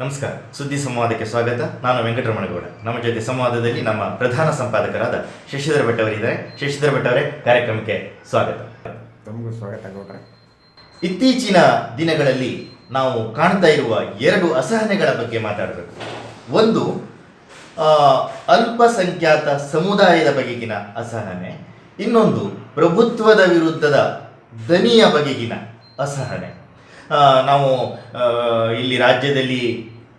ನಮಸ್ಕಾರ ಸುದ್ದಿ ಸಂವಾದಕ್ಕೆ ಸ್ವಾಗತ. ನಾನು ವೆಂಕಟರಮಣಗೌಡ. ನಮ್ಮ ಜೊತೆ ಸಂವಾದದಲ್ಲಿ ನಮ್ಮ ಪ್ರಧಾನ ಸಂಪಾದಕರಾದ ಶಶಿಧರ ಭಟ್ ಅವರಿದ್ದಾರೆ. ಶಶಿಧರ ಭಟ್ ಅವರೇ ಕಾರ್ಯಕ್ರಮಕ್ಕೆ ಸ್ವಾಗತ. ತಮಗೂ ಸ್ವಾಗತ ಗೌಡ್ರೆ. ಇತ್ತೀಚಿನ ದಿನಗಳಲ್ಲಿ ನಾವು ಕಾಣ್ತಾ ಇರುವ ಎರಡು ಅಸಹನೆಗಳ ಬಗ್ಗೆ ಮಾತಾಡಬೇಕು. ಒಂದು ಅಲ್ಪಸಂಖ್ಯಾತ ಸಮುದಾಯದ ಬಗೆಗಿನ ಅಸಹನೆ. ಇನ್ನೊಂದು ಪ್ರಭುತ್ವದ ವಿರುದ್ಧದ ದನಿಯ ಬಗೆಗಿನ ಅಸಹನೆ. ನಾವು ಇಲ್ಲಿ ರಾಜ್ಯದಲ್ಲಿ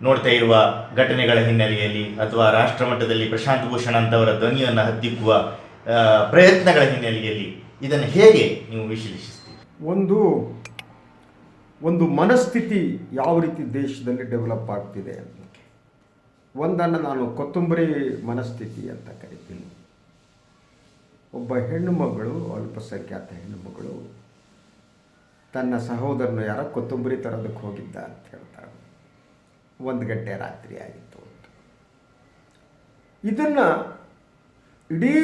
ನೋಡ್ತಾ ಇರುವ ಘಟನೆಗಳ ಹಿನ್ನೆಲೆಯಲ್ಲಿ ಅಥವಾ ರಾಷ್ಟ್ರ ಮಟ್ಟದಲ್ಲಿ ಪ್ರಶಾಂತ್ ಭೂಷಣ್ ಅಂತವರ ಧ್ವನಿಯನ್ನು ಹತ್ತಿಕ್ಕುವ ಪ್ರಯತ್ನಗಳ ಹಿನ್ನೆಲೆಯಲ್ಲಿ ಇದನ್ನು ಹೇಗೆ ನೀವು ವಿಶ್ಲೇಷಿಸ್ತೀರಿ? ಒಂದು ಒಂದು ಮನಸ್ಥಿತಿ ಯಾವ ರೀತಿ ದೇಶದಲ್ಲಿ ಡೆವಲಪ್ ಆಗ್ತಿದೆ ಒಂದನ್ನು ನಾನು ಕೊತ್ತಂಬರಿ ಮನಸ್ಥಿತಿ ಅಂತ ಕರಿತೀನಿ. ಒಬ್ಬ ಹೆಣ್ಣು ಮಗಳು, ಅಲ್ಪಸಂಖ್ಯಾತ ಹೆಣ್ಣು ಮಗಳು ತನ್ನ ಸಹೋದರನು ಯಾರೋ ಕೊತ್ತಂಬರಿ ತರೋದಕ್ಕೆ ಹೋಗಿದ್ದ ಅಂತ ಹೇಳ್ತಾರೆ. ಒಂದು ಗಂಟೆ ರಾತ್ರಿ ಆಗಿತ್ತು ಅಂತ. ಇದನ್ನು ಇಡೀ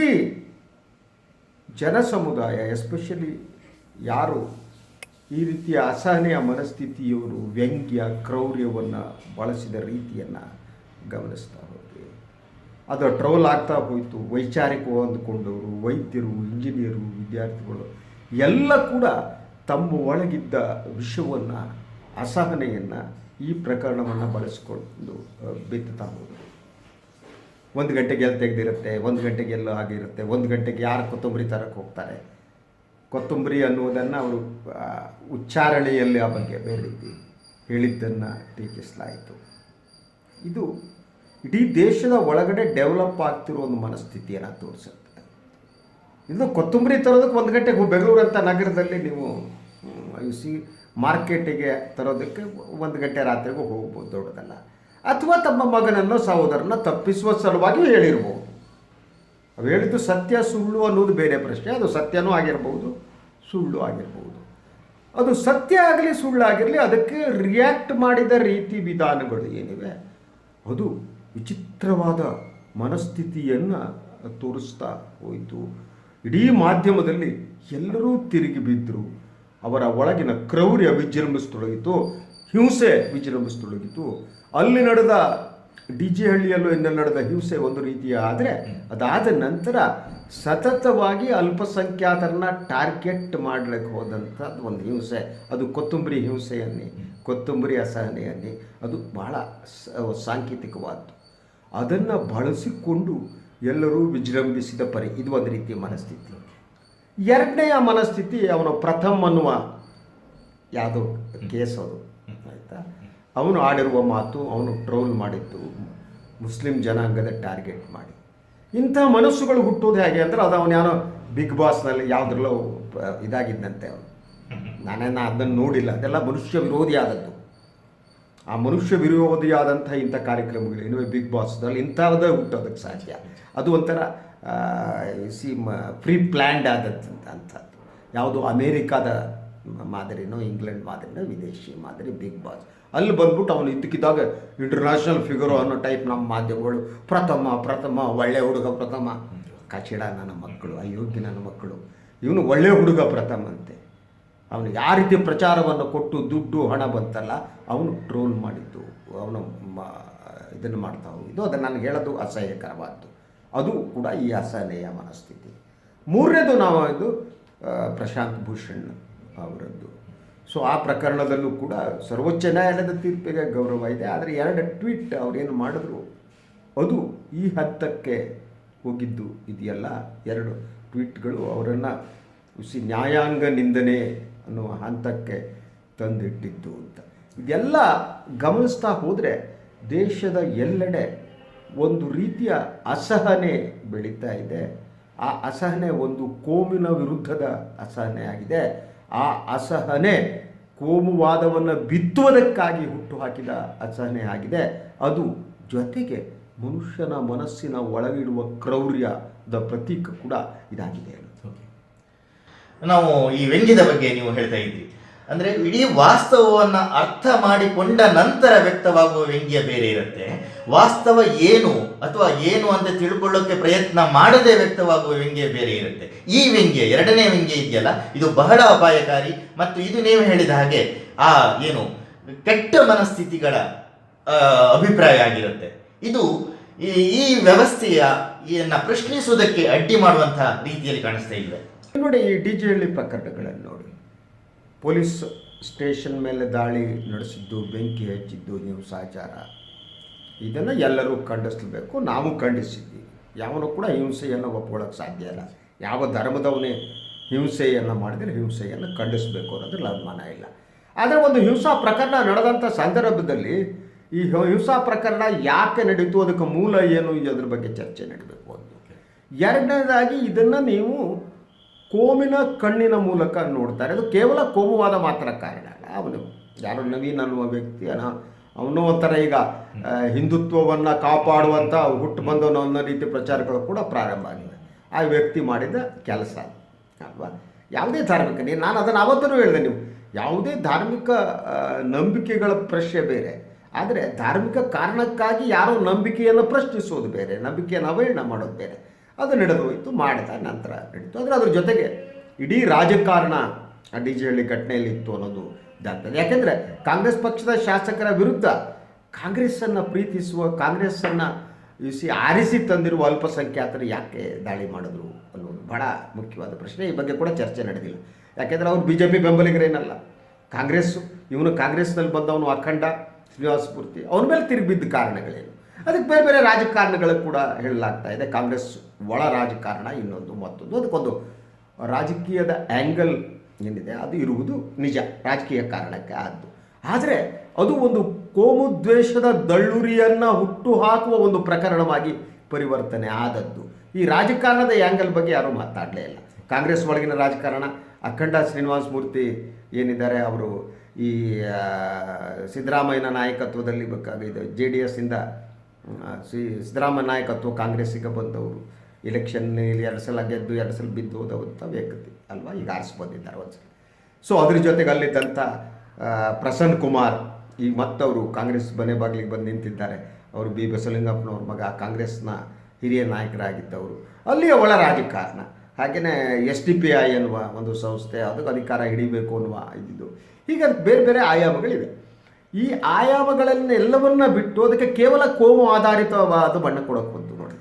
ಜನ ಸಮುದಾಯ ಎಸ್ಪೆಷಲಿ ಯಾರು ಈ ರೀತಿಯ ಅಸಹನೆಯ ಮನಸ್ಥಿತಿಯವರು, ವ್ಯಂಗ್ಯ, ಕ್ರೌರ್ಯವನ್ನು ಬಳಸಿದ ರೀತಿಯನ್ನು ಗಮನಿಸ್ತಾ ಹೋದ್ವಿ ಅದು ಟ್ರೋಲ್ ಆಗ್ತಾ ಹೋಯಿತು. ವೈಚಾರಿಕ ಅಂದುಕೊಂಡವರು, ವೈದ್ಯರು, ಇಂಜಿನಿಯರು, ವಿದ್ಯಾರ್ಥಿಗಳು ಎಲ್ಲ ಕೂಡ ತಮ್ಮ ಒಳಗಿದ್ದ ವಿಷವನ್ನು, ಅಸಹನೆಯನ್ನು ಈ ಪ್ರಕರಣವನ್ನು ಬಳಸಿಕೊಂಡು ಬಿತ್ತುತ್ತಾ ಹೋದರು ಒಂದು ಗಂಟೆಗೆ ಎಲ್ಲಿ ತೆಗೆದಿರುತ್ತೆ, ಒಂದು ಗಂಟೆಗೆ ಎಲ್ಲೋ ಆಗಿರುತ್ತೆ, ಒಂದು ಗಂಟೆಗೆ ಯಾರು ಕೊತ್ತಂಬರಿ ತರಕ್ಕೆ ಹೋಗ್ತಾರೆ. ಕೊತ್ತಂಬರಿ ಅನ್ನುವುದನ್ನು ಅವರು ಉಚ್ಚಾರಣೆಯಲ್ಲಿ ಆ ಬಗ್ಗೆ ಬೇರೆ ಹೇಳಿದ್ದನ್ನು ಟೀಕಿಸಲಾಯಿತು. ಇದು ಇಡೀ ದೇಶದ ಒಳಗಡೆ ಡೆವಲಪ್ ಆಗ್ತಿರೋ ಒಂದು ಮನಸ್ಥಿತಿಯನ್ನು ತೋರಿಸುತ್ತೆ. ಇದು ಕೊತ್ತಂಬರಿ ತರೋದಕ್ಕೆ ಒಂದು ಗಂಟೆಗೆ ಅಂತ ನಗರದಲ್ಲಿ ನೀವು ಸಿ ಮಾರ್ಕೆಟಿಗೆ ತರೋದಕ್ಕೆ ಒಂದು ಗಂಟೆ ರಾತ್ರಿಗೂ ಹೋಗ್ಬೋದು, ದೊಡ್ಡದಲ್ಲ. ಅಥವಾ ತಮ್ಮ ಮಗನನ್ನು ಸಹೋದರನ ತಪ್ಪಿಸುವ ಸಲುವಾಗಿ ಹೇಳಿರ್ಬೋದು. ಅವು ಹೇಳಿದ್ದು ಸತ್ಯ, ಸುಳ್ಳು ಅನ್ನೋದು ಬೇರೆ ಪ್ರಶ್ನೆ. ಅದು ಸತ್ಯನೂ ಆಗಿರ್ಬೋದು, ಸುಳ್ಳು ಆಗಿರ್ಬೋದು. ಅದು ಸತ್ಯ ಆಗಲಿ ಸುಳ್ಳಾಗಿರಲಿ ಅದಕ್ಕೆ ರಿಯಾಕ್ಟ್ ಮಾಡಿದ ರೀತಿ ವಿಧಾನಗಳು ಏನಿವೆ? ಅದು ವಿಚಿತ್ರವಾದ ಮನಸ್ಥಿತಿಯನ್ನು ತೋರಿಸ್ತಾ ಹೋಯಿತು. ಇಡೀ ಮಾಧ್ಯಮದಲ್ಲಿ ಎಲ್ಲರೂ ತಿರುಗಿ ಬಿದ್ದರು ಅವರ ಒಳಗಿನ ಕ್ರೌರ್ಯ ವಿಜೃಂಭಿಸತೊಡಗಿತು, ಹಿಂಸೆ ವಿಜೃಂಭಿಸತೊಡಗಿತು. ಅಲ್ಲಿ ನಡೆದ ಡಿ ಜಿ ಹಳ್ಳಿಯಲ್ಲೂ ಇನ್ನೆಲ್ಲ ನಡೆದ ಹಿಂಸೆ ಒಂದು ರೀತಿಯ ಆದರೆ, ಅದಾದ ನಂತರ ಸತತವಾಗಿ ಅಲ್ಪಸಂಖ್ಯಾತರನ್ನ ಟಾರ್ಗೆಟ್ ಮಾಡಲಿಕ್ಕೆ ಹೋದಂಥದ್ದು ಒಂದು ಹಿಂಸೆ. ಅದು ಕೊತ್ತಂಬರಿ ಹಿಂಸೆಯನ್ನೇ, ಕೊತ್ತಂಬರಿ ಅಸಹನೆಯನ್ನೇ. ಅದು ಬಹಳ ಸಾಂಕೇತಿಕವಾದ್ದು. ಅದನ್ನು ಬಳಸಿಕೊಂಡು ಎಲ್ಲರೂ ವಿಜೃಂಭಿಸಿದ ಪರಿ, ಇದು ಒಂದು ರೀತಿಯ ಮನಸ್ಥಿತಿ ಎರಡನೆಯ ಮನಸ್ಥಿತಿ ಅವನು ಪ್ರಥಮ್ ಅನ್ನುವ ಯಾವುದು? ಕೇಸ್ ಅದು. ಆಯಿತಾ? ಅವನು ಆಡಿರುವ ಮಾತು, ಅವನು ಟ್ರೋಲ್ ಮಾಡಿದ್ದು, ಮುಸ್ಲಿಂ ಜನಾಂಗದ ಟಾರ್ಗೆಟ್ ಮಾಡಿ. ಇಂಥ ಮನಸ್ಸುಗಳು ಹುಟ್ಟೋದು ಹೇಗೆ ಅಂದರೆ ಅದು ಅವನು ಯಾರೋ ಬಿಗ್ ಬಾಸ್ನಲ್ಲಿ ಯಾವುದ್ರಲ್ಲೋ ಇದಾಗಿದ್ದಂತೆ ಅವನು. ನಾನೇನ ಅದನ್ನು ನೋಡಿಲ್ಲ. ಅದೆಲ್ಲ ಮನುಷ್ಯ ವಿರೋಧಿ ಆದದ್ದು. ಆ ಮನುಷ್ಯ ವಿರೋಧಿಯಾದಂಥ ಇಂಥ ಕಾರ್ಯಕ್ರಮಗಳು ಏನಿವೆ ಬಿಗ್ ಬಾಸ್ನಲ್ಲಿ ಇಂಥದ್ದೇ ಹುಟ್ಟೋದಕ್ಕೆ ಸಾಧ್ಯ. ಅದು ಒಂಥರ ಸಿ ಪ್ರೀ ಪ್ಲ್ಯಾಂಡ್ ಆದದ್ದು ಅಂಥದ್ದು. ಯಾವುದು ಅಮೇರಿಕಾದ ಮಾದರಿನೋ, ಇಂಗ್ಲೆಂಡ್ ಮಾದರಿನೋ, ವಿದೇಶಿ ಮಾದರಿ ಬಿಗ್ ಬಾಸ್ ಅಲ್ಲಿ ಬಂದ್ಬಿಟ್ಟು ಅವನು ಇದ್ದಕ್ಕಿದ್ದಾಗ ಇಂಟರ್ನ್ಯಾಷನಲ್ ಫಿಗರು ಅನ್ನೋ ಟೈಪ್ ನಮ್ಮ ಮಾಧ್ಯಮಗಳು, ಪ್ರಥಮ ಪ್ರಥಮ, ಒಳ್ಳೆ ಹುಡುಗ ಪ್ರಥಮ. ಕಚಿಡ ನನ್ನ ಮಕ್ಕಳು, ಅಯೋಗ್ಯ ನನ್ನ ಮಕ್ಕಳು. ಇವನು ಒಳ್ಳೆ ಹುಡುಗ ಪ್ರಥಮ ಅಂತೆ. ಅವನು ಯಾವ ರೀತಿ ಪ್ರಚಾರವನ್ನು ಕೊಟ್ಟು ದುಡ್ಡು, ಹಣ ಬಂತಲ್ಲ, ಅವನು ಟ್ರೋಲ್ ಮಾಡಿದ್ದು, ಅವನು ಇದನ್ನು ಮಾಡ್ತಾ ಹೋಗಿದ್ದು. ಅದನ್ನು ನನಗೆ ಹೇಳೋದು ಅಸಹ್ಯಕರವಾದ್ದು. ಅದು ಕೂಡ ಈ ಅಸಹನೆಯ ಮನಸ್ಥಿತಿ. ಮೂರನೇದು ನಾವು ಇದು ಪ್ರಶಾಂತ್ ಭೂಷಣ್ ಅವರದ್ದು. ಸೊ ಆ ಪ್ರಕರಣದಲ್ಲೂ ಕೂಡ ಸರ್ವೋಚ್ಚ ನ್ಯಾಯಾಲಯದ ತೀರ್ಪಿಗೆ ಗೌರವ ಇದೆ. ಆದರೆ ಎರಡು ಟ್ವೀಟ್ ಅವರೇನು ಮಾಡಿದ್ರು? ಅದು ಈ ಹತ್ತಕ್ಕೆ ಹೋಗಿದ್ದು ಇದೆಯಲ್ಲ? ಎರಡು ಟ್ವೀಟ್ಗಳು ಅವರನ್ನು ಸಿ ನ್ಯಾಯಾಂಗ ನಿಂದನೆ ಅನ್ನುವ ಹಂತಕ್ಕೆ ತಂದಿಟ್ಟಿದ್ದು ಅಂತ. ಇದೆಲ್ಲ ಗಮನಿಸ್ತಾ ಹೋದರೆ ದೇಶದ ಎಲ್ಲೆಡೆ ಒಂದು ರೀತಿಯ ಅಸಹನೆ ಬೆಳೀತಾ ಇದೆ. ಆ ಅಸಹನೆ ಒಂದು ಕೋಮಿನ ವಿರುದ್ಧದ ಅಸಹನೆ ಆಗಿದೆ. ಆ ಅಸಹನೆ ಕೋಮುವಾದವನ್ನು ಬಿತ್ತುವುದಕ್ಕಾಗಿ ಹುಟ್ಟುಹಾಕಿದ ಅಸಹನೆ ಆಗಿದೆ. ಅದು ಜೊತೆಗೆ ಮನುಷ್ಯನ ಮನಸ್ಸಿನ ಒಳಗಿಡುವ ಕ್ರೌರ್ಯದ ಪ್ರತೀಕ ಕೂಡ ಇದಾಗಿದೆ. ನಾವು ಈ ವ್ಯಂಗ್ಯದ ಬಗ್ಗೆ ನೀವು ಹೇಳ್ತಾ ಇದ್ರಿ ಅಂದ್ರೆ ಇಡೀ ವಾಸ್ತವವನ್ನ ಅರ್ಥ ಮಾಡಿಕೊಂಡ ನಂತರ ವ್ಯಕ್ತವಾಗುವ ವ್ಯಂಗ್ಯ ಬೇರೆ ಇರುತ್ತೆ. ವಾಸ್ತವ ಏನು ಅಥವಾ ಏನು ಅಂತ ತಿಳ್ಕೊಳ್ಳೋಕೆ ಪ್ರಯತ್ನ ಮಾಡದೆ ವ್ಯಕ್ತವಾಗುವ ವ್ಯಂಗ್ಯ ಬೇರೆ ಇರುತ್ತೆ. ಈ ವ್ಯಂಗ್ಯ, ಎರಡನೇ ವ್ಯಂಗ್ಯ ಇದೆಯಲ್ಲ, ಇದು ಬಹಳ ಅಪಾಯಕಾರಿ ಮತ್ತು ಇದು ನೀವು ಹೇಳಿದ ಹಾಗೆ ಆ ಏನು ಕೆಟ್ಟ ಮನಸ್ಥಿತಿಗಳ ಅಭಿಪ್ರಾಯ ಆಗಿರುತ್ತೆ. ಇದು ಈ ವ್ಯವಸ್ಥೆಯ ಪ್ರಶ್ನಿಸುವುದಕ್ಕೆ ಅಡ್ಡಿ ಮಾಡುವಂತಹ ರೀತಿಯಲ್ಲಿ ಕಾಣಿಸ್ತಾ ಇಲ್ಲ ನೋಡಿ ಈ ಡಿ ಪ್ರಕರಣಗಳನ್ನು ನೋಡಿ. ಪೊಲೀಸ್ ಸ್ಟೇಷನ್ ಮೇಲೆ ದಾಳಿ ನಡೆಸಿದ್ದು, ಬೆಂಕಿ ಹಚ್ಚಿದ್ದು ಹಿಂಸಾಚಾರ ಇದನ್ನು ಎಲ್ಲರೂ ಖಂಡಿಸಬೇಕು, ನಾವು ಖಂಡಿಸಿದ್ವಿ. ಯಾವನು ಕೂಡ ಹಿಂಸೆಯನ್ನು ಒಪ್ಕೊಳ್ಳೋಕೆ ಸಾಧ್ಯ ಇಲ್ಲ. ಯಾವ ಧರ್ಮದವನೇ ಹಿಂಸೆಯನ್ನು ಮಾಡಿದರೆ ಹಿಂಸೆಯನ್ನು ಖಂಡಿಸಬೇಕು ಅನ್ನೋದ್ರಲ್ಲಿ ಅನುಮಾನ ಇಲ್ಲ. ಆದರೆ ಒಂದು ಹಿಂಸಾ ಪ್ರಕರಣ ನಡೆದಂಥ ಸಂದರ್ಭದಲ್ಲಿ ಈ ಹಿಂಸಾ ಪ್ರಕರಣ ಯಾಕೆ ನಡೀತು, ಅದಕ್ಕೆ ಮೂಲ ಏನು ಅದ್ರ ಬಗ್ಗೆ ಚರ್ಚೆ ನಡೀಬೇಕು ಅಂತ. ಎರಡನೇದಾಗಿ ಇದನ್ನು ನೀವು ಕೋಮಿನ ಕಣ್ಣಿನ ಮೂಲಕ ನೋಡ್ತಾರೆ. ಅದು ಕೇವಲ ಕೋಮುವಾದ ಮಾತ್ರ ಕಾರಣ ಅಲ್ಲ. ಅವನು ಯಾರು ನವೀನ್ ಅನ್ನುವ ವ್ಯಕ್ತಿ ಅವನು ಒಂಥರ ಈಗ ಹಿಂದುತ್ವವನ್ನು ಕಾಪಾಡುವಂಥ ಹುಟ್ಟು ಬಂದವನು ಅನ್ನೋ ರೀತಿ ಪ್ರಚಾರಗಳು ಕೂಡ ಪ್ರಾರಂಭ ಆಗಿದೆ ಆ ವ್ಯಕ್ತಿ ಮಾಡಿದ ಕೆಲಸ ಅಲ್ವಾ? ಯಾವುದೇ ಧಾರ್ಮಿಕ, ನೀನು ನಾನು ಅದನ್ನು ಅವತ್ತೂ ಹೇಳಿದೆ ನೀವು. ಯಾವುದೇ ಧಾರ್ಮಿಕ ನಂಬಿಕೆಗಳ ಪ್ರಶ್ನೆ ಬೇರೆ. ಆದರೆ ಧಾರ್ಮಿಕ ಕಾರಣಕ್ಕಾಗಿ ಯಾರೋ ನಂಬಿಕೆಯನ್ನು ಪ್ರಶ್ನಿಸೋದು ಬೇರೆ. ನಂಬಿಕೆಯನ್ನು ಅವಹೇಳನ ಮಾಡೋದು ಬೇರೆ. ಅದು ನಡೆದು ಹೋಯಿತು ಮಾಡಿದ ನಂತರ ನಡೀತು. ಆದರೆ ಅದ್ರ ಜೊತೆಗೆ ಇಡೀ ರಾಜಕಾರಣ ಆ ಡಿ ಜೆ ಹಳ್ಳಿ ಘಟನೆಯಲ್ಲಿ ಇತ್ತು ಅನ್ನೋದು ಇದಾಗ್ತದೆ. ಯಾಕೆಂದರೆ ಕಾಂಗ್ರೆಸ್ ಪಕ್ಷದ ಶಾಸಕರ ವಿರುದ್ಧ ಕಾಂಗ್ರೆಸ್ಸನ್ನು ಪ್ರೀತಿಸುವ, ಕಾಂಗ್ರೆಸ್ಸನ್ನು ಇಸಿ ಆರಿಸಿ ತಂದಿರುವ ಅಲ್ಪಸಂಖ್ಯಾತರು ಯಾಕೆ ದಾಳಿ ಮಾಡಿದ್ರು ಅನ್ನೋದು ಬಹಳ ಮುಖ್ಯವಾದ ಪ್ರಶ್ನೆ. ಈ ಬಗ್ಗೆ ಕೂಡ ಚರ್ಚೆ ನಡೆದಿಲ್ಲ. ಯಾಕೆಂದರೆ ಅವ್ರು ಬಿ ಜೆ ಪಿ ಬೆಂಬಲಿಗರೇನಲ್ಲ. ಕಾಂಗ್ರೆಸ್ಸು, ಇವನು ಕಾಂಗ್ರೆಸ್ನಲ್ಲಿ ಬಂದವನು ಅಖಂಡ ಶ್ರೀನಿವಾಸಪೂರ್ತಿ ಅವ್ರ ಮೇಲೆ ತಿರುಗಿಬಿದ್ದ ಕಾರಣಗಳೇನು? ಅದಕ್ಕೆ ಬೇರೆ ಬೇರೆ ರಾಜಕಾರಣಗಳು ಕೂಡ ಹೇಳಲಾಗ್ತಾ ಇದೆ. ಕಾಂಗ್ರೆಸ್ ಒಳ ರಾಜಕಾರಣ ಇನ್ನೊಂದು ಮತ್ತೊಂದು. ಅದಕ್ಕೊಂದು ರಾಜಕೀಯದ ಆ್ಯಂಗಲ್ ಏನಿದೆ, ಅದು ಇರುವುದು ನಿಜ, ರಾಜಕೀಯ ಕಾರಣಕ್ಕೆ ಆದ್ದು. ಆದರೆ ಅದು ಒಂದು ಕೋಮುದ್ವೇಷದ ದಳ್ಳುರಿಯನ್ನು ಹುಟ್ಟು ಹಾಕುವ ಒಂದು ಪ್ರಕರಣವಾಗಿ ಪರಿವರ್ತನೆ ಆದದ್ದು. ಈ ರಾಜಕಾರಣದ ಆ್ಯಂಗಲ್ ಬಗ್ಗೆ ಯಾರೂ ಮಾತಾಡಲೇ ಇಲ್ಲ. ಕಾಂಗ್ರೆಸ್ ಒಳಗಿನ ರಾಜಕಾರಣ, ಅಖಂಡ ಶ್ರೀನಿವಾಸ ಮೂರ್ತಿ ಏನಿದ್ದಾರೆ, ಅವರು ಈ ಸಿದ್ದರಾಮಯ್ಯನ ನಾಯಕತ್ವದಲ್ಲಿ ಬೇಕಾಗಿದೆ ಜೆ ಡಿ ಎಸ್ಸಿಂದ ಸಿ, ಸಿದ್ದರಾಮಯ್ಯ ನಾಯಕತ್ವ ಕಾಂಗ್ರೆಸ್ಸಿಗೆ ಬಂದವರು. ಎಲೆಕ್ಷನ್ನಲ್ಲಿ ಎರಡು ಸಲ ಗೆದ್ದು, ಎರಡು ಸಲ ಬಿದ್ದು ಹೋದವಂಥ ವ್ಯಕ್ತಿ ಅಲ್ವಾ? ಈಗ ಆರಿಸಿ ಬಂದಿದ್ದಾರೆ ಒಂದ್ಸಲ. ಸೊ ಅದ್ರ ಜೊತೆಗೆ ಅಲ್ಲಿದ್ದಂಥ ಪ್ರಸನ್ನ ಕುಮಾರ್ ಈಗ ಮತ್ತವರು ಕಾಂಗ್ರೆಸ್ ಮನೆ ಬಾಗಿಲಿಗೆ ಬಂದು ನಿಂತಿದ್ದಾರೆ. ಅವರು ಬಿ. ಬಸವಲಿಂಗಪ್ಪನವ್ರ ಮಗ, ಕಾಂಗ್ರೆಸ್ನ ಹಿರಿಯ ನಾಯಕರಾಗಿದ್ದವರು. ಅಲ್ಲಿಯ ಒಳ ರಾಜಕಾರಣ. ಹಾಗೆಯೇ ಎಸ್ ಡಿ ಪಿ ಐ ಅನ್ನುವ ಒಂದು ಸಂಸ್ಥೆ, ಅದಕ್ಕೆ ಅಧಿಕಾರ ಹಿಡಿಬೇಕು ಅನ್ನುವ ಇದ್ದಿದ್ದು ಹೀಗೆ ಬೇರೆ ಬೇರೆ ಆಯಾಮಗಳಿವೆ. ಈ ಆಯಾಮಗಳನ್ನೆಲ್ಲವನ್ನ ಬಿಟ್ಟು ಅದಕ್ಕೆ ಕೇವಲ ಕೋಮು ಆಧಾರಿತವಾದ ಬಣ್ಣ ಕೊಡೋಕೆ ಬಂತು ನೋಡಿ.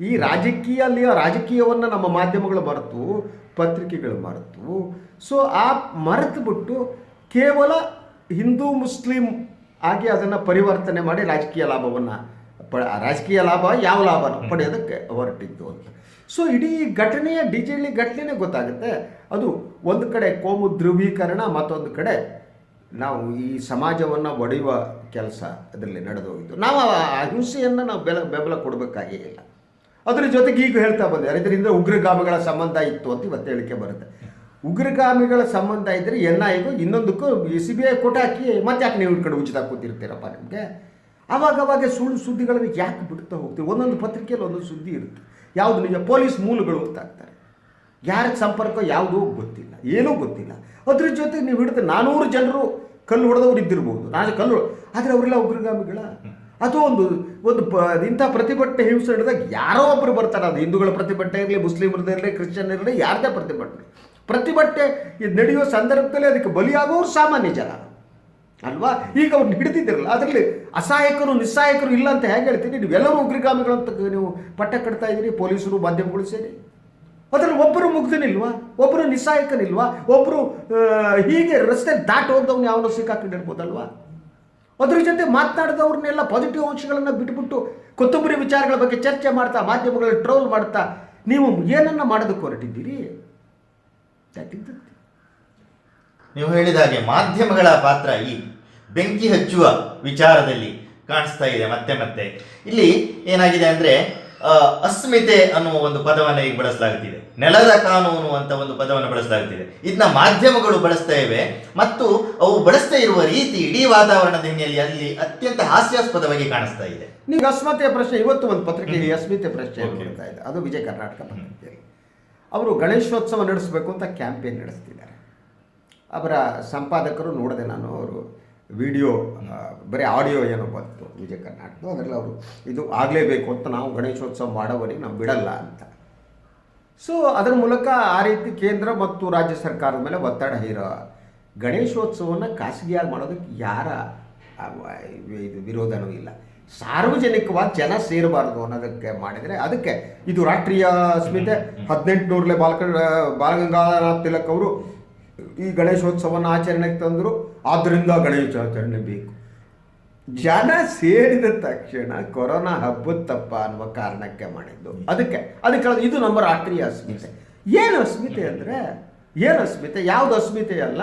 ಈ ರಾಜಕೀಯ ಅಲ್ಲಿ ರಾಜಕೀಯವನ್ನು ನಮ್ಮ ಮಾಧ್ಯಮಗಳು ಮರೆತು ಪತ್ರಿಕೆಗಳು ಮರೆತು ಸೊ ಆ ಮರೆತು ಬಿಟ್ಟು ಕೇವಲ ಹಿಂದೂ ಮುಸ್ಲಿಂ ಆಗಿ ಅದನ್ನು ಪರಿವರ್ತನೆ ಮಾಡಿ ರಾಜಕೀಯ ಲಾಭವನ್ನು ಪ ರಾಜಕೀಯ ಲಾಭ ಯಾವ ಲಾಭನ ಪಡೆಯೋದಕ್ಕೆ ಹೊರಟಿದ್ದು ಅಂತ. ಸೊ ಇಡೀ ಘಟನೆಯ ಡಿ ಜೆ ಘಟನೆನೇ ಗೊತ್ತಾಗುತ್ತೆ. ಅದು ಒಂದು ಕಡೆ ಕೋಮು ಧ್ರುವೀಕರಣ ಮತ್ತೊಂದು ಕಡೆ ನಾವು ಈ ಸಮಾಜವನ್ನು ಒಡೆಯುವ ಕೆಲಸ ಅದರಲ್ಲಿ ನಡೆದೋಗಿತ್ತು ನಾವು ಆ ಅಹಿಂಸೆಯನ್ನು ನಾವು ಬೆಲ, ಬೆಂಬಲ ಕೊಡಬೇಕಾಗೇ ಇಲ್ಲ. ಅದ್ರ ಜೊತೆಗೆ ಈಗ ಹೇಳ್ತಾ ಬಂದೆ, ಇದರಿಂದ ಉಗ್ರಗಾಮಿಗಳ ಸಂಬಂಧ ಇತ್ತು ಅಂತ ಇವತ್ತು ಹೇಳಿಕೆ ಬರುತ್ತೆ. ಉಗ್ರಗಾಮಿಗಳ ಸಂಬಂಧ ಇದ್ದರೆ ಎನ್ ಐಗೂ ಇನ್ನೊಂದಕ್ಕೂ ಸಿ ಬಿ ಐ ಕೊಟ್ಟು ಹಾಕಿ ಮತ್ತೆ ಯಾಕೆ ನೀವು ಕಡೆ ಉಚಿತ ಕೂತಿರ್ತೀರಪ್ಪ ನಿಮಗೆ? ಅವಾಗ ಅವಾಗ ಸುಳ್ಳು ಸುದ್ದಿಗಳನ್ನು ಯಾಕೆ ಬಿಡ್ತಾ ಹೋಗ್ತೀವಿ ಒಂದೊಂದು ಪತ್ರಿಕೆಯಲ್ಲಿ ಒಂದೊಂದು ಸುದ್ದಿ ಇರುತ್ತೆ. ಯಾವುದು ನಿಜ? ಪೊಲೀಸ್ ಮೂಲಗಳು ಅಂತ ಯಾರಿಗೆ ಯಾರ ಸಂಪರ್ಕ ಯಾವುದೂ ಗೊತ್ತಿಲ್ಲ. ಏನೂ ಗೊತ್ತಿಲ್ಲ. ಅದ್ರ ಜೊತೆಗೆ ನೀವು ಹಿಡಿದು ನಾನ್ನೂರು ಜನರು ಕಲ್ಲು ಹೊಡೆದವ್ರು ಇದ್ದಿರಬಹುದು. ರಾಜ ಕಲ್ಲು ಆದರೆ ಅವರೆಲ್ಲ ಉಗ್ರಗಾಮಿಗಳ. ಅಥವಾ ಒಂದು ಒಂದು ಪ, ಇಂಥ ಪ್ರತಿಭಟನೆ ಹಿಂಸೆ ನಡೆದಾಗ ಯಾರೋ ಒಬ್ಬರು ಬರ್ತಾರೆ. ಅದು ಹಿಂದೂಗಳ ಪ್ರತಿಭಟನೆ ಇರಲಿ, ಮುಸ್ಲಿಮರದ್ದು ಇರಲಿ ಕ್ರಿಶ್ಚಿಯನ್ ಇರಲಿ ಯಾರದೇ ಪ್ರತಿಭಟನೆ. ಪ್ರತಿಭಟನೆ ನಡೆಯುವ ಸಂದರ್ಭದಲ್ಲಿ ಅದಕ್ಕೆ ಬಲಿಯಾಗೋರು ಸಾಮಾನ್ಯ ಜನ. ಅಲ್ವಾ? ಈಗ ಅವ್ರು ಹಿಡಿದಿದ್ದಿರಲ್ಲ. ಅದರಲ್ಲಿ ಅಸಹಾಯಕರು, ನಿಸ್ಸಹಾಯಕರು ಇಲ್ಲ ಅಂತ ಹೇಗೆ ಹೇಳ್ತೀನಿ? ನೀವೆಲ್ಲರೂ ಅಂತ ನೀವು ಪಟ್ಟ ಕಟ್ತಾ ಇದ್ದೀರಿ, ಪೊಲೀಸರು, ಮಾಧ್ಯಮಗಳು ಸೇರಿ. ಅದರಲ್ಲಿ ಒಬ್ಬರು ಮುಗ್ಧನಿಲ್ವಾ? ಒಬ್ಬರು ನಿಸ್ಸಾಯಕನಿಲ್ವಾ? ಒಬ್ಬರು ಹೀಗೆ ರಸ್ತೆ ದಾಟ ಹೋದವ್ನು ಯಾವನೋ ಸಿಕ್ಕಾಕೊಂಡಿರ್ಬೋದಲ್ವಾ? ಅದ್ರ ಜೊತೆ ಮಾತನಾಡಿದವ್ರನ್ನೆಲ್ಲ ಪಾಸಿಟಿವ್ ಅಂಶಗಳನ್ನು ಬಿಟ್ಬಿಟ್ಟು ಕೊತ್ತಂಬರಿ ವಿಚಾರಗಳ ಬಗ್ಗೆ ಚರ್ಚೆ ಮಾಡ್ತಾ, ಮಾಧ್ಯಮಗಳಲ್ಲಿ ಟ್ರೋಲ್ ಮಾಡ್ತಾ, ನೀವು ಏನನ್ನ ಮಾಡೋದಕ್ಕೆ ಹೊರಟಿದ್ದೀರಿ? ನೀವು ಹೇಳಿದ ಹಾಗೆ ಮಾಧ್ಯಮಗಳ ಪಾತ್ರ ಈ ಬೆಂಕಿ ಹಚ್ಚುವ ವಿಚಾರದಲ್ಲಿ ಕಾಣಿಸ್ತಾ ಇದೆ ಮತ್ತೆ ಮತ್ತೆ. ಇಲ್ಲಿ ಏನಾಗಿದೆ ಅಂದ್ರೆ ಅಸ್ಮಿತೆ ಅನ್ನುವ ಒಂದು ಪದವನ್ನು ಈಗ ಬಳಸಲಾಗುತ್ತಿದೆ ನೆಲದ ಕಾನೂನು ಅಂತ ಒಂದು ಪದವನ್ನು ಬಳಸಲಾಗುತ್ತಿದೆ ಇದನ್ನ ಮಾಧ್ಯಮಗಳು ಬಳಸ್ತಾ ಇವೆ. ಮತ್ತು ಅವು ಬಳಸ್ತಾ ಇರುವ ರೀತಿ ಇಡೀ ವಾತಾವರಣದ ಹಿನ್ನೆಲೆಯಲ್ಲಿ ಅಲ್ಲಿ ಅತ್ಯಂತ ಹಾಸ್ಯಾಸ್ಪದವಾಗಿ ಕಾಣಿಸ್ತಾ ಇದೆ. ನೀವು ಅಸ್ಮಿತೆಯ ಪ್ರಶ್ನೆ ಇವತ್ತು ಒಂದು ಪತ್ರಿಕೆಯಲ್ಲಿ ಅಸ್ಮಿತೆ ಪ್ರಶ್ನೆ. ಇದೆ. ಅದು ವಿಜಯ ಕರ್ನಾಟಕ ಪತ್ರಿಕೆಯಲ್ಲಿ. ಅವರು ಗಣೇಶೋತ್ಸವ ನಡೆಸಬೇಕು ಅಂತ ಕ್ಯಾಂಪೇನ್ ನಡೆಸ್ತಿದ್ದಾರೆ. ಅವರ ಸಂಪಾದಕರು ನೋಡಿದೆ ನಾನು ಅವರು ವಿಡಿಯೋ ಬರೀ ಆಡಿಯೋ ಏನೋ ಬಂತು ವಿಜಯ ಕರ್ನಾಟಕ ಅದರಲ್ಲಿ ಅವರು ಇದು ಆಗಲೇಬೇಕು ಅಂತ ನಾವು ಗಣೇಶೋತ್ಸವ ಮಾಡೋವರೆಗೆ ನಾವು ಬಿಡಲ್ಲ ಅಂತ. ಸೊ ಅದರ ಮೂಲಕ ಆ ರೀತಿ ಕೇಂದ್ರ ಮತ್ತು ರಾಜ್ಯ ಸರ್ಕಾರದ ಮೇಲೆ ಒತ್ತಡ ಹೇರೋ ಗಣೇಶೋತ್ಸವವನ್ನು ಖಾಸಗಿಯಾಗಿ ಮಾಡೋದಕ್ಕೆ ಯಾರ ಇದು ವಿರೋಧನೂ ಇಲ್ಲ. ಸಾರ್ವಜನಿಕವಾಗಿ ಜನ ಸೇರಬಾರದು ಅನ್ನೋದಕ್ಕೆ ಮಾಡಿದರೆ ಅದಕ್ಕೆ ಇದು ರಾಷ್ಟ್ರೀಯ ಅಸ್ಮಿತೆ ಹದಿನೆಂಟುನೂರಲೆ ಬಾಲಕ ಬಾಲಗಂಗಾಧರ ತಿಲಕ್ ಅವರು ಈ ಗಣೇಶೋತ್ಸವವನ್ನು ಆಚರಣೆಗೆ ತಂದರು. ಆದ್ದರಿಂದ ಗಣೇಶಾಚರಣೆ ಬೇಕು. ಜನ ಸೇರಿದ ತಕ್ಷಣ ಕೊರೋನಾ ಹಬ್ಬುತ್ತಪ್ಪ ಅನ್ನುವ ಕಾರಣಕ್ಕೆ ಮಾಡಿದ್ದು. ಅದಕ್ಕೆ ಅದಕ್ಕೆ ಇದು ನಮ್ಮ ರಾಷ್ಟ್ರೀಯ ಅಸ್ಮಿತೆ. ಏನು ಅಸ್ಮಿತೆ ಅಂದರೆ, ಏನು ಅಸ್ಮಿತೆ? ಯಾವುದು ಅಸ್ಮಿತೆ ಅಲ್ಲ?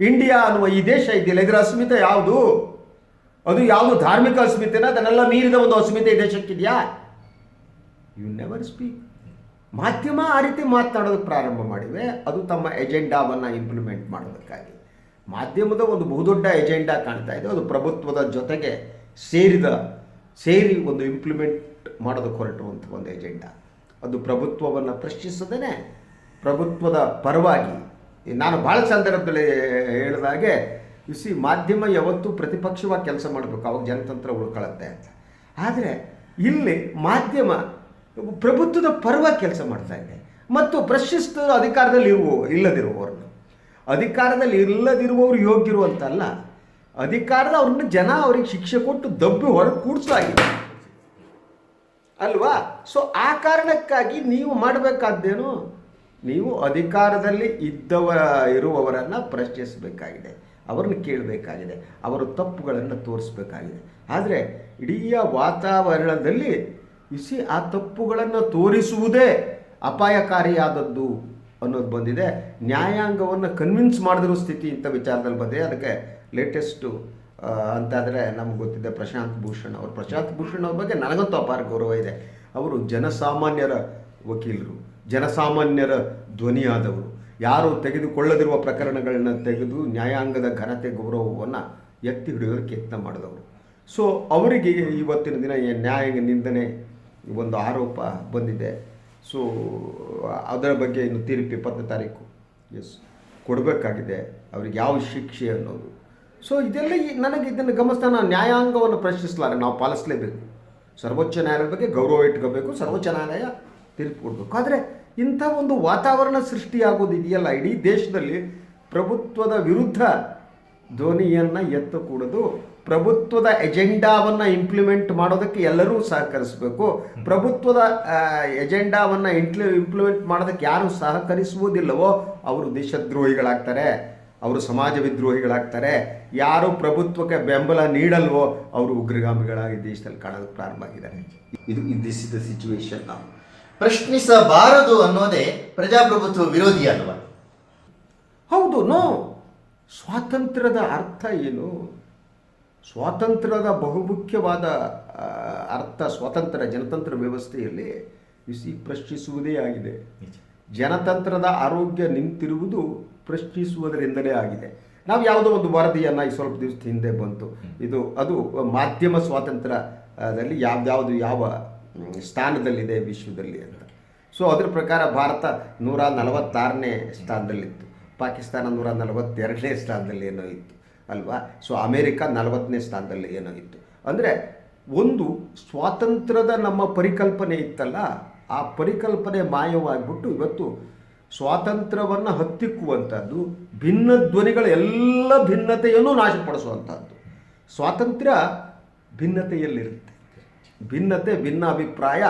ಇಂಡಿಯಾ ಅನ್ನುವ ಈ ದೇಶ ಇದೆಯಲ್ಲ, ಇದರ ಅಸ್ಮಿತೆ ಯಾವುದು? ಅದು ಯಾವುದು ಧಾರ್ಮಿಕ ಅಸ್ಮಿತೆನ? ಅದನ್ನೆಲ್ಲ ಮೀರಿದ ಒಂದು ಅಸ್ಮಿತೆ ಈ ದೇಶಕ್ಕಿದೆಯಾ? ಯು ನೆವರ್ ಸ್ಪೀಕ್ ಮಾಧ್ಯಮ ಆ ರೀತಿ ಮಾತನಾಡೋದಕ್ಕೆ ಪ್ರಾರಂಭ ಮಾಡಿವೆ, ಅದು ತಮ್ಮ ಎಜೆಂಡಾವನ್ನು ಇಂಪ್ಲಿಮೆಂಟ್ ಮಾಡೋದಕ್ಕಾಗಿ. ಮಾಧ್ಯಮದ ಒಂದು ಬಹುದೊಡ್ಡ ಎಜೆಂಡಾ ಕಾಣ್ತಾ ಇದೆ, ಅದು ಪ್ರಭುತ್ವದ ಜೊತೆಗೆ ಸೇರಿದ, ಸೇರಿ ಒಂದು ಇಂಪ್ಲಿಮೆಂಟ್ ಮಾಡೋದಕ್ಕೆ ಹೊರಟುವಂಥ ಒಂದು ಎಜೆಂಡಾ ಅದು ಪ್ರಭುತ್ವವನ್ನು ಪ್ರಶ್ನಿಸದೇ ಪ್ರಭುತ್ವದ ಪರವಾಗಿ. ನಾನು ಭಾಳ ಸಂದರ್ಭದಲ್ಲಿ ಹೇಳಿದಾಗೆ ಸಿ ಮಾಧ್ಯಮ ಯಾವತ್ತೂ ಪ್ರತಿಪಕ್ಷವಾಗಿ ಕೆಲಸ ಮಾಡಬೇಕು, ಅವಾಗ ಜನತಂತ್ರ ಉಳ್ಕೊಳ್ಳುತ್ತೆ ಅಂತ. ಆದರೆ, ಇಲ್ಲಿ ಮಾಧ್ಯಮ ಪ್ರಭುತ್ವದ ಪರ್ವ ಕೆಲಸ ಮಾಡ್ತಾ ಇದೆ. ಮತ್ತು ಪ್ರಶಸ್ತ ಅಧಿಕಾರದಲ್ಲಿ ಇರುವ ಇಲ್ಲದಿರುವವರನ್ನು. ಅಧಿಕಾರದಲ್ಲಿ ಇಲ್ಲದಿರುವವರು ಯೋಗ್ಯರು ಅಂತಲ್ಲ ಅಧಿಕಾರದ ಅವ್ರನ್ನ ಜನ ಅವ್ರಿಗೆ ಶಿಕ್ಷೆ ಕೊಟ್ಟು ದಬ್ಬಿ ಹೊರಗೆ ಕೂಡಿಸಲಾಗಿದೆ ಅಲ್ವಾ? ಸೊ ಆ ಕಾರಣಕ್ಕಾಗಿ ನೀವು ಮಾಡಬೇಕಾದ್ದೇನು? ನೀವು ಅಧಿಕಾರದಲ್ಲಿ ಇದ್ದವ ಇರುವವರನ್ನು ಪ್ರಶ್ನಿಸಬೇಕಾಗಿದೆ. ಅವರನ್ನು ಕೇಳಬೇಕಾಗಿದೆ. ಅವರ ತಪ್ಪುಗಳನ್ನು ತೋರಿಸಬೇಕಾಗಿದೆ. ಆದರೆ, ಇಡೀ ವಾತಾವರಣದಲ್ಲಿ ಇಸಿ ಆ ತಪ್ಪುಗಳನ್ನು ತೋರಿಸುವುದೇ ಅಪಾಯಕಾರಿಯಾದದ್ದು ಅನ್ನೋದು ಬಂದಿದೆ. ನ್ಯಾಯಾಂಗವನ್ನು ಕನ್ವಿನ್ಸ್ ಮಾಡಿದಿರೋ ಸ್ಥಿತಿ ಇಂಥ ವಿಚಾರದಲ್ಲಿ ಬಂದಿದೆ. ಅದಕ್ಕೆ ಲೇಟೆಸ್ಟು ಅಂತಾದರೆ ನಮ್ಗೆ ಗೊತ್ತಿದೆ ಪ್ರಶಾಂತ್ ಭೂಷಣ್ ಅವರು. ಪ್ರಶಾಂತ್ ಭೂಷಣ್ ಅವ್ರ ಬಗ್ಗೆ ನನಗಂತೂ ಅಪಾರ ಗೌರವ ಇದೆ. ಅವರು ಜನಸಾಮಾನ್ಯರ ವಕೀಲರು, ಜನಸಾಮಾನ್ಯರ ಧ್ವನಿಯಾದವರು. ಯಾರು ತೆಗೆದುಕೊಳ್ಳದಿರುವ ಪ್ರಕರಣಗಳನ್ನ ತೆಗೆದು ನ್ಯಾಯಾಂಗದ ಘನತೆ ಗೌರವವನ್ನು ಎತ್ತಿ ಹಿಡಿಯೋದಕ್ಕೆ ಯತ್ನ ಮಾಡಿದವರು. ಸೊ ಅವರಿಗೆ ಇವತ್ತಿನ ದಿನ ನ್ಯಾಯಾಂಗ ನಿಂದನೆ ಒಂದು ಆರೋಪ ಬಂದಿದೆ. ಸೊ ಅದರ ಬಗ್ಗೆ ಇನ್ನು ತೀರ್ಪು ಇಪ್ಪತ್ತನೇ ತಾರೀಕು. ಎಸ್ ಕೊಡಬೇಕಾಗಿದೆ ಅವ್ರಿಗೆ ಯಾವ ಶಿಕ್ಷೆ ಅನ್ನೋದು. ಸೊ ಇದೆಲ್ಲ ನನಗೆ ಇದನ್ನು ಗಮನಿಸ್ತಾ ನಾನು ನ್ಯಾಯಾಂಗವನ್ನು ಪ್ರಶ್ನಿಸಲಾರೆ. ನಾವು ಪಾಲಿಸಲೇಬೇಕು. ಸರ್ವೋಚ್ಚ ನ್ಯಾಯಾಲಯದ ಬಗ್ಗೆ ಗೌರವ ಇಟ್ಕೋಬೇಕು. ಸರ್ವೋಚ್ಚ ನ್ಯಾಯಾಲಯ ತೀರ್ಪು ಕೊಡಬೇಕು. ಆದರೆ ಇಂಥ ಒಂದು ವಾತಾವರಣ ಸೃಷ್ಟಿಯಾಗೋದು ಇದೆಯಲ್ಲ? ಇಡೀ ದೇಶದಲ್ಲಿ ಪ್ರಭುತ್ವದ ವಿರುದ್ಧ ಧ್ವನಿಯನ್ನು ಎತ್ತಕೂಡದು ಪ್ರಭುತ್ವದ ಎಜೆಂಡಾವನ್ನು ಇಂಪ್ಲಿಮೆಂಟ್ ಮಾಡೋದಕ್ಕೆ ಎಲ್ಲರೂ ಸಹಕರಿಸಬೇಕು. ಪ್ರಭುತ್ವದ ಎಜೆಂಡಾವನ್ನು ಇಂಟ್ಲಿ ಇಂಪ್ಲಿಮೆಂಟ್ ಮಾಡೋದಕ್ಕೆ ಯಾರು ಸಹಕರಿಸುವುದಿಲ್ಲವೋ ಅವರು ದೇಶದ್ರೋಹಿಗಳಾಗ್ತಾರೆ ಅವರು ಸಮಾಜ ವಿದ್ರೋಹಿಗಳಾಗ್ತಾರೆ. ಯಾರು ಪ್ರಭುತ್ವಕ್ಕೆ ಬೆಂಬಲ ನೀಡಲ್ವೋ ಅವರು ಉಗ್ರಗಾಮಿಗಳಾಗಿ ದೇಶದಲ್ಲಿ ಕಾಣೋದಕ್ಕೆ ಪ್ರಾರಂಭ ಆಗಿದ್ದಾರೆ. ಇದು ದಿಸ್ ಇಸ್ ದ ಸಿಚುವೇಶನ್ ನಾವು. ಪ್ರಶ್ನಿಸಬಾರದು ಅನ್ನೋದೇ ಪ್ರಜಾಪ್ರಭುತ್ವ ವಿರೋಧಿ ಅಲ್ವಾ? ಹೌದು ನೋ. ಸ್ವಾತಂತ್ರ್ಯದ ಅರ್ಥ ಏನು? ಸ್ವಾತಂತ್ರ್ಯದ ಬಹುಮುಖ್ಯವಾದ ಅರ್ಥ ಸ್ವಾತಂತ್ರ್ಯ ಜನತಂತ್ರ ವ್ಯವಸ್ಥೆಯಲ್ಲಿ ಬಿಸಿ ಪ್ರಶ್ನಿಸುವುದೇ ಆಗಿದೆ. ಜನತಂತ್ರದ ಆರೋಗ್ಯ ನಿಂತಿರುವುದು ಪ್ರಶ್ನಿಸುವುದರಿಂದಲೇ ಆಗಿದೆ. ನಾವು ಯಾವುದೋ ಒಂದು ವರದಿಯನ್ನು ಈ ಸ್ವಲ್ಪ ದಿವಸ ಹಿಂದೆ ಬಂತು. ಇದು ಅದು ಮಾಧ್ಯಮ ಸ್ವಾತಂತ್ರ್ಯದಲ್ಲಿ ಯಾವ್ದಾವುದು ಯಾವ ಸ್ಥಾನದಲ್ಲಿದೆ ವಿಶ್ವದಲ್ಲಿ ಅಂತ. ಸೊ ಅದರ ಪ್ರಕಾರ ಭಾರತ ನೂರ ನಲವತ್ತಾರನೇ ಸ್ಥಾನದಲ್ಲಿತ್ತು. ಪಾಕಿಸ್ತಾನ ನೂರ ನಲವತ್ತೆರಡನೇ ಸ್ಥಾನದಲ್ಲಿ ಏನೋ ಇತ್ತು. ಅಲ್ವಾ? ಸೊ ಅಮೇರಿಕ ನಲವತ್ತನೇ ಸ್ಥಾನದಲ್ಲಿ ಏನಾಗಿತ್ತು ಅಂದರೆ ಒಂದು ಸ್ವಾತಂತ್ರ್ಯದ ನಮ್ಮ ಪರಿಕಲ್ಪನೆ ಇತ್ತಲ್ಲ, ಆ ಪರಿಕಲ್ಪನೆ ಮಾಯವಾಗಿಬಿಟ್ಟು ಇವತ್ತು ಸ್ವಾತಂತ್ರ್ಯವನ್ನು ಹತ್ತಿಕ್ಕುವಂಥದ್ದು, ಭಿನ್ನ ಧ್ವನಿಗಳ ಎಲ್ಲ ಭಿನ್ನತೆಯನ್ನು ನಾಶಪಡಿಸುವಂಥದ್ದು. ಸ್ವಾತಂತ್ರ್ಯ ಭಿನ್ನತೆಯಲ್ಲಿರುತ್ತೆ. ಭಿನ್ನತೆ ಭಿನ್ನ ಅಭಿಪ್ರಾಯ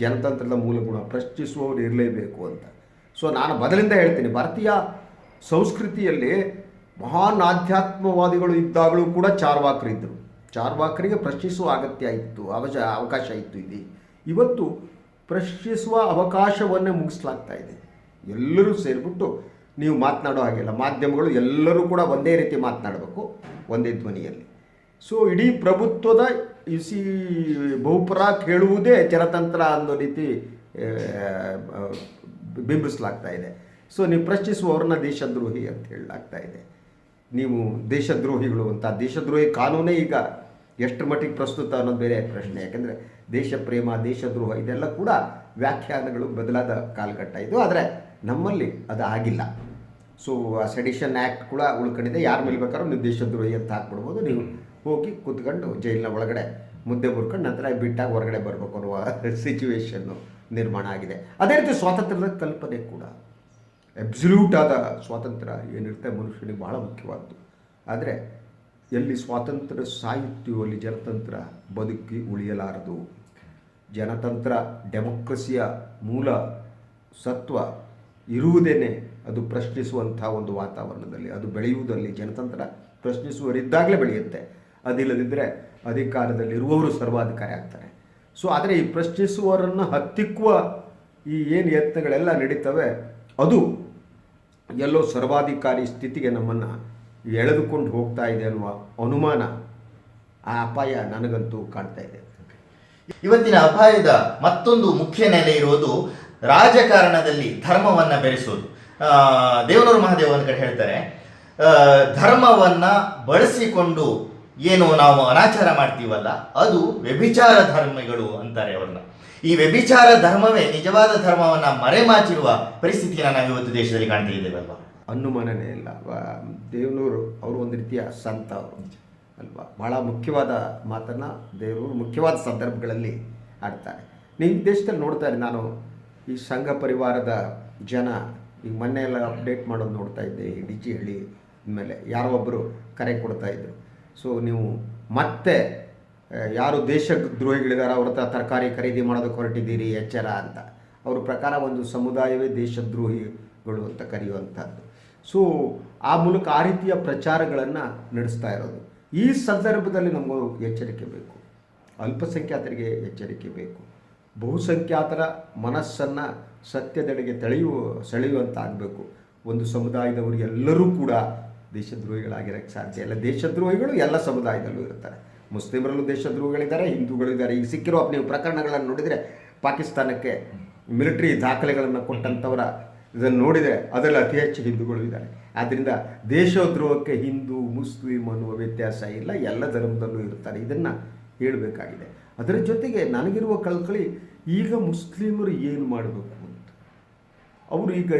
ಜನತಂತ್ರದ ಮೂಲಗುಣ ಪ್ರಶ್ನಿಸುವವರು ಇರಲೇಬೇಕು ಅಂತ. ಸೊ ನಾನು ಮೊದಲಿಂದ ಹೇಳ್ತೀನಿ, ಭಾರತೀಯ ಸಂಸ್ಕೃತಿಯಲ್ಲಿ ಮಹಾನ್ ಆಧ್ಯಾತ್ಮವಾದಿಗಳು ಇದ್ದಾಗಲೂ ಕೂಡ ಚಾರ್ವಾಕರಿದ್ದರು ಚಾರ್ವಾಕರಿಗೆ ಪ್ರಶ್ನಿಸುವ ಅಗತ್ಯ ಇತ್ತು ಅವಶ ಅವಕಾಶ ಇತ್ತು ಇಲ್ಲಿ. ಇವತ್ತು ಪ್ರಶ್ನಿಸುವ ಅವಕಾಶವನ್ನೇ ಮುಗಿಸ್ಲಾಗ್ತಾ ಇದೆ. ಎಲ್ಲರೂ ಸೇರಿಬಿಟ್ಟು ನೀವು ಮಾತನಾಡೋ ಹಾಗಿಲ್ಲ ಮಾಧ್ಯಮಗಳು ಎಲ್ಲರೂ ಕೂಡ ಒಂದೇ ರೀತಿ ಮಾತನಾಡಬೇಕು, ಒಂದೇ ಧ್ವನಿಯಲ್ಲಿ. ಸೊ ಇಡೀ ಪ್ರಭುತ್ವದ ಇಸಿ ಬಹುಪುರ ಕೇಳುವುದೇ ಜನತಂತ್ರ ಅನ್ನೋ ರೀತಿ ಬಿಂಬಿಸಲಾಗ್ತಾ ಇದೆ. ಸೊ ನೀವು ಪ್ರಶ್ನಿಸುವವ್ರನ್ನ ದೇಶದ್ರೋಹಿ ಅಂತ ಹೇಳಲಾಗ್ತಾ ಇದೆ. ನೀವು ದೇಶದ್ರೋಹಿಗಳು ಅಂತ. ದೇಶದ್ರೋಹಿ ಕಾನೂನೇ ಈಗ ಎಷ್ಟು ಮಟ್ಟಿಗೆ ಪ್ರಸ್ತುತ ಅನ್ನೋದು ಬೇರೆ ಪ್ರಶ್ನೆ. ಯಾಕೆಂದರೆ ದೇಶ ಪ್ರೇಮ ದೇಶದ್ರೋಹ ಇದೆಲ್ಲ ಕೂಡ ವ್ಯಾಖ್ಯಾನಗಳು ಬದಲಾದ ಕಾಲಘಟ್ಟ ಇದು. ಆದರೆ ನಮ್ಮಲ್ಲಿ ಅದು ಆಗಿಲ್ಲ. ಸೊ ಆ ಸೆಡಿಷನ್ ಆ್ಯಕ್ಟ್ ಕೂಡ ಉಳ್ಕೊಂಡಿದೆ. ಯಾರು ಮೇಲೆ ಬೇಕಾದ್ರೂ ನೀವು ದೇಶದ್ರೋಹಿ ಅಂತ ಹಾಕ್ಬಿಡ್ಬೋದು. ನೀವು ಹೋಗಿ ಕೂತ್ಕೊಂಡು ಜೈಲಿನ ಒಳಗಡೆ, ಮುದ್ದೆ ಮುರ್ಕೊಂಡು ನಂತರ ಬಿಟ್ಟಾಗ ಹೊರಗಡೆ ಬರಬೇಕು ಅನ್ನುವ ಸಿಚುವೇಶನ್ನು ನಿರ್ಮಾಣ ಆಗಿದೆ. ಅದೇ ರೀತಿ ಸ್ವಾತಂತ್ರ್ಯದ ಕಲ್ಪನೆ ಕೂಡ. ಅಬ್ಸಲ್ಯೂಟ್ ಆದ ಸ್ವಾತಂತ್ರ್ಯ ಏನಿರುತ್ತೆ ಮನುಷ್ಯನಿಗೆ ಬಹಳ ಮುಖ್ಯವಾದ್ದು. ಆದರೆ ಎಲ್ಲಿ ಸ್ವಾತಂತ್ರ್ಯ ಸಾಹಿತ್ಯವೋ, ಅಲ್ಲಿ ಜನತಂತ್ರ ಬದುಕಿ ಉಳಿಯಲಾರದು. ಜನತಂತ್ರ, ಡೆಮೊಕ್ರಸಿಯ ಮೂಲ ಸತ್ವ ಇರುವುದೇನೆ ಅದು ಪ್ರಶ್ನಿಸುವಂಥ ಒಂದು ವಾತಾವರಣದಲ್ಲಿ, ಅದು ಬೆಳೆಯುವುದರಲ್ಲಿ ಜನತಂತ್ರ ಪ್ರಶ್ನಿಸುವರಿದ್ದಾಗಲೇ ಬೆಳೆಯುತ್ತೆ. ಅದಿಲ್ಲದಿದ್ದರೆ ಅಧಿಕಾರದಲ್ಲಿರುವವರು ಸರ್ವಾಧಿಕಾರಿ ಆಗ್ತಾರೆ. ಸೊ ಆದರೆ ಈ ಪ್ರಶ್ನಿಸುವವರನ್ನು ಹತ್ತಿಕ್ಕುವ ಈ ಏನು ಯತ್ನಗಳೆಲ್ಲ ನಡೀತವೆ ಅದು ಎಲ್ಲೋ ಸರ್ವಾಧಿಕಾರಿ ಸ್ಥಿತಿಗೆ ನಮ್ಮನ್ನು ಎಳೆದುಕೊಂಡು ಹೋಗ್ತಾ ಇದೆ ಅನ್ನುವ ಅನುಮಾನ, ಆ ಅಪಾಯ ನನಗಂತೂ ಕಾಣ್ತಾ ಇದೆ. ಇವತ್ತಿನ ಅಪಾಯದ ಮತ್ತೊಂದು ಮುಖ್ಯ ನೆಲೆ ಇರುವುದು ರಾಜಕಾರಣದಲ್ಲಿ ಧರ್ಮವನ್ನ ಬೆರೆಸೋದು. ದೇವನೂರು ಮಹಾದೇವ್ ಒಂದು ಕಡೆ ಹೇಳ್ತಾರೆ ಧರ್ಮವನ್ನ ಬಳಸಿಕೊಂಡು ಏನು ನಾವು ಅನಾಚಾರ ಮಾಡ್ತೀವಲ್ಲ, ಅದು ವ್ಯಭಿಚಾರ ಧರ್ಮಗಳು ಅಂತಾರೆ ಅವ್ರನ್ನ. ಈ ವ್ಯಭಿಚಾರ ಧರ್ಮವೇ ನಿಜವಾದ ಧರ್ಮವನ್ನ ಮರೆಮಾಚಿರುವ ಪರಿಸ್ಥಿತಿಯನ್ನು ನಾವು ಇವತ್ತು ದೇಶದಲ್ಲಿ ಕಾಣ್ತಾ ಅನುಮಾನನೇ ಇಲ್ಲ ದೇವನೂರು ಅವರು ಒಂದು ರೀತಿಯ ಸಂತ ಅವರು. ಅಲ್ವಾ? ಬಹಳ ಮುಖ್ಯವಾದ ಮಾತನ್ನು ದೇವರು ಮುಖ್ಯವಾದ ಸಂದರ್ಭಗಳಲ್ಲಿ ಆಡ್ತಾರೆ ಈ ದೇಶದಲ್ಲಿ ನೋಡ್ತಾರೆ ನಾನು ಈ ಸಂಘ ಪರಿವಾರದ ಜನ ಈಗ ಮೊನ್ನೆ ಎಲ್ಲ ಅಪ್ಡೇಟ್ ಮಾಡೋದು ನೋಡ್ತಾ ಇದ್ದೆ, ಈ ಡಿ ಜಿ ಹಳ್ಳಿ ಮೇಲೆ ಯಾರೋ ಒಬ್ಬರು ಕರೆ ಕೊಡ್ತಾ ಇದ್ರು. ಸೊ ನೀವು ಮತ್ತೆ ಯಾರು ದೇಶದ್ರೋಹಿಗಳಿದ್ದಾರೆ ಅವ್ರ ಹತ್ರ ತರಕಾರಿ ಖರೀದಿ ಮಾಡೋದಕ್ಕೆ ಹೊರಟಿದ್ದೀರಿ, ಎಚ್ಚರ ಅಂತ. ಅವ್ರ ಪ್ರಕಾರ ಒಂದು ಸಮುದಾಯವೇ ದೇಶದ್ರೋಹಿಗಳು ಅಂತ ಕರೆಯುವಂಥದ್ದು. ಸೊ ಆ ಮೂಲಕ ಆ ರೀತಿಯ ಪ್ರಚಾರಗಳನ್ನು ನಡೆಸ್ತಾ ಇರೋದು. ಈ ಸಂದರ್ಭದಲ್ಲಿ ನಮಗೂ ಎಚ್ಚರಿಕೆ ಬೇಕು. ಅಲ್ಪಸಂಖ್ಯಾತರಿಗೆ ಎಚ್ಚರಿಕೆ ಬೇಕು. ಬಹುಸಂಖ್ಯಾತರ ಮನಸ್ಸನ್ನು ಸತ್ಯದೆಡೆಗೆ ತಳೆಯುವ ಸೆಳೆಯುವಂತಾಗಬೇಕು. ಒಂದು ಸಮುದಾಯದವರು ಎಲ್ಲರೂ ಕೂಡ ದೇಶದ್ರೋಹಿಗಳಾಗಿರೋಕ್ಕೆ ಸಾಧ್ಯ ಇಲ್ಲ. ದೇಶದ್ರೋಹಿಗಳು ಎಲ್ಲ ಸಮುದಾಯದಲ್ಲೂ ಇರ್ತಾರೆ. ಮುಸ್ಲಿಮರಲ್ಲೂ ದೇಶದ್ರೋಹಿಗಳಿದ್ದಾರೆ ಹಿಂದೂಗಳಿದ್ದಾರೆ ಈಗ ಸಿಕ್ಕಿರೋ ನೀವು ಪ್ರಕರಣಗಳನ್ನು ನೋಡಿದರೆ ಪಾಕಿಸ್ತಾನಕ್ಕೆ ಮಿಲಿಟರಿ ದಾಖಲೆಗಳನ್ನು ಕೊಟ್ಟಂಥವರ ಇದನ್ನು ನೋಡಿದರೆ ಅದರಲ್ಲಿ ಅತಿ ಹೆಚ್ಚು ಹಿಂದೂಗಳು ಇದ್ದಾರೆ. ಆದ್ದರಿಂದ ದೇಶದ್ರೋಹಕ್ಕೆ ಹಿಂದೂ, ಮುಸ್ಲಿಂ ಅನ್ನುವ ವ್ಯತ್ಯಾಸ ಇಲ್ಲ, ಎಲ್ಲ ಧರ್ಮದಲ್ಲೂ ಇರ್ತಾರೆ. ಇದನ್ನು ಹೇಳಬೇಕಾಗಿದೆ. ಅದರ ಜೊತೆಗೆ ನನಗಿರುವ ಕಳ್ಕಳಿ, ಈಗ ಮುಸ್ಲಿಮರು ಏನು ಮಾಡಬೇಕು ಅಂತ? ಅವರು ಈಗ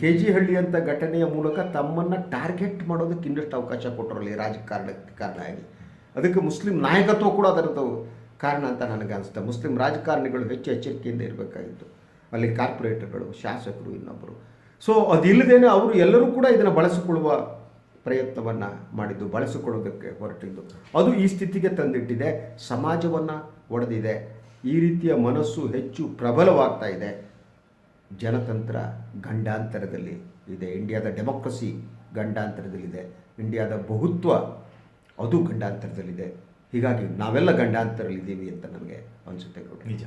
ಕೆ ಜಿ ಹಳ್ಳಿ ಅಂತ ಘಟನೆಯ ಮೂಲಕ ತಮ್ಮನ್ನು ಟಾರ್ಗೆಟ್ ಮಾಡೋದಕ್ಕೆ ಇನ್ನಷ್ಟು ಅವಕಾಶ ಕೊಟ್ಟರಲ್ಲಿ ರಾಜಕಾರಣ ಕಾರಣ ಆಗಿ. ಅದಕ್ಕೆ ಮುಸ್ಲಿಂ ನಾಯಕತ್ವ ಕೂಡ ಅದರದ್ದು ಕಾರಣ ಅಂತ ನನಗೆ ಅನಿಸುತ್ತೆ. ಮುಸ್ಲಿಂ ರಾಜಕಾರಣಿಗಳು ಹೆಚ್ಚು ಎಚ್ಚರಿಕೆಯಿಂದ ಇರಬೇಕಾಗಿತ್ತು. ಅಲ್ಲಿ ಕಾರ್ಪೊರೇಟರ್ಗಳು, ಶಾಸಕರು ಇನ್ನೊಬ್ಬರು ಸೊ ಅದಿಲ್ಲದೇನೆ ಅವರು ಎಲ್ಲರೂ ಕೂಡ ಇದನ್ನು ಬಳಸಿಕೊಳ್ಳುವ ಪ್ರಯತ್ನವನ್ನು ಮಾಡಿದ್ದು, ಬಳಸಿಕೊಳ್ಳೋದಕ್ಕೆ ಹೊರಟಿದ್ದು. ಅದು ಈ ಸ್ಥಿತಿಗೆ ತಂದಿಟ್ಟಿದೆ. ಸಮಾಜವನ್ನು ಒಡೆದಿದೆ. ಈ ರೀತಿಯ ಮನಸ್ಸು ಹೆಚ್ಚು ಪ್ರಬಲವಾಗ್ತಾ ಇದೆ. ಜನತಂತ್ರ ಗಂಡಾಂತರದಲ್ಲಿ ಇದೆ. ಇಂಡಿಯಾದ ಡೆಮೋಕ್ರಸಿ ಗಂಡಾಂತರದಲ್ಲಿದೆ. ಇಂಡಿಯಾದ ಬಹುತ್ವ ಅದು ಗಂಡಾಂತರದಲ್ಲಿದೆ. ಹೀಗಾಗಿ ನಾವೆಲ್ಲ ಗಂಡಾಂತರಲ್ಲಿದ್ದೀವಿ ಅಂತ ನನಗೆ ಅನಿಸುತ್ತೆ ಗೌಡ ನಿಜ.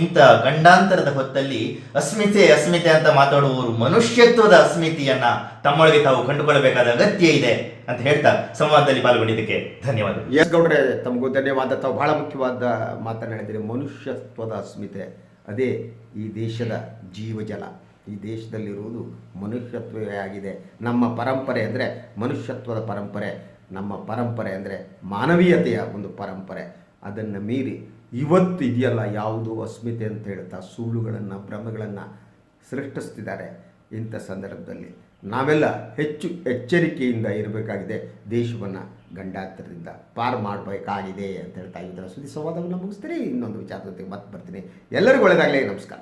ಇಂಥ ಗಂಡಾಂತರದ ಹೊತ್ತಲ್ಲಿ ಅಸ್ಮಿತೆ ಅಸ್ಮಿತೆ ಅಂತ ಮಾತಾಡುವವರು ಮನುಷ್ಯತ್ವದ ಅಸ್ಮಿತೆಯನ್ನ ತಮ್ಮೊಳಗೆ ತಾವು ಕಂಡುಕೊಳ್ಳಬೇಕಾದ ಅಗತ್ಯ ಇದೆ ಅಂತ ಹೇಳ್ತಾ ಸಂವಾದದಲ್ಲಿ ಪಾಲ್ಗೊಂಡಿದ್ದಕ್ಕೆ ಧನ್ಯವಾದ ಎಸ್ ಗೌಡ್ರೆ ತಮಗೂ ಧನ್ಯವಾದ. ತಾವು ಬಹಳ ಮುಖ್ಯವಾದ ಮಾತನಾಡಿದರೆ ಮನುಷ್ಯತ್ವದ ಅಸ್ಮಿತೆ ಅದೇ ಈ ದೇಶದ ಜೀವಜಲ. ಈ ದೇಶದಲ್ಲಿರುವುದು ಮನುಷ್ಯತ್ವವೇ ಆಗಿದೆ. ನಮ್ಮ ಪರಂಪರೆ ಅಂದರೆ ಮನುಷ್ಯತ್ವದ ಪರಂಪರೆ. ನಮ್ಮ ಪರಂಪರೆ ಅಂದರೆ ಮಾನವೀಯತೆಯ ಒಂದು ಪರಂಪರೆ. ಅದನ್ನು ಮೀರಿ ಇವತ್ತು ಇದೆಯಲ್ಲ ಯಾವುದು ಅಸ್ಮಿತೆ ಅಂತ ಹೇಳ್ತಾ ಸುಳ್ಳುಗಳನ್ನು, ಭ್ರಮೆಗಳನ್ನು ಸೃಷ್ಟಿಸ್ತಿದ್ದಾರೆ ಇಂಥ ಸಂದರ್ಭದಲ್ಲಿ. ನಾವೆಲ್ಲ ಹೆಚ್ಚು ಎಚ್ಚರಿಕೆಯಿಂದ ಇರಬೇಕಾಗಿದೆ ದೇಶವನ್ನು ಗಂಡಾಂತರದಿಂದ ಪಾರು ಮಾಡಬೇಕಾಗಿದೆ ಅಂತ ಹೇಳ್ತಾ ಇದರ ಸುದ್ದಿ ಸಂವಾದವನ್ನು ಮುಗಿಸ್ತೀನಿ ಇನ್ನೊಂದು ವಿಚಾರದೊಂದಿಗೆ ಮತ್ತೆ ಬರ್ತೀನಿ. ಎಲ್ಲರಿಗೂ ಒಳ್ಳೆಯದಾಗಲಿ ನಮಸ್ಕಾರ.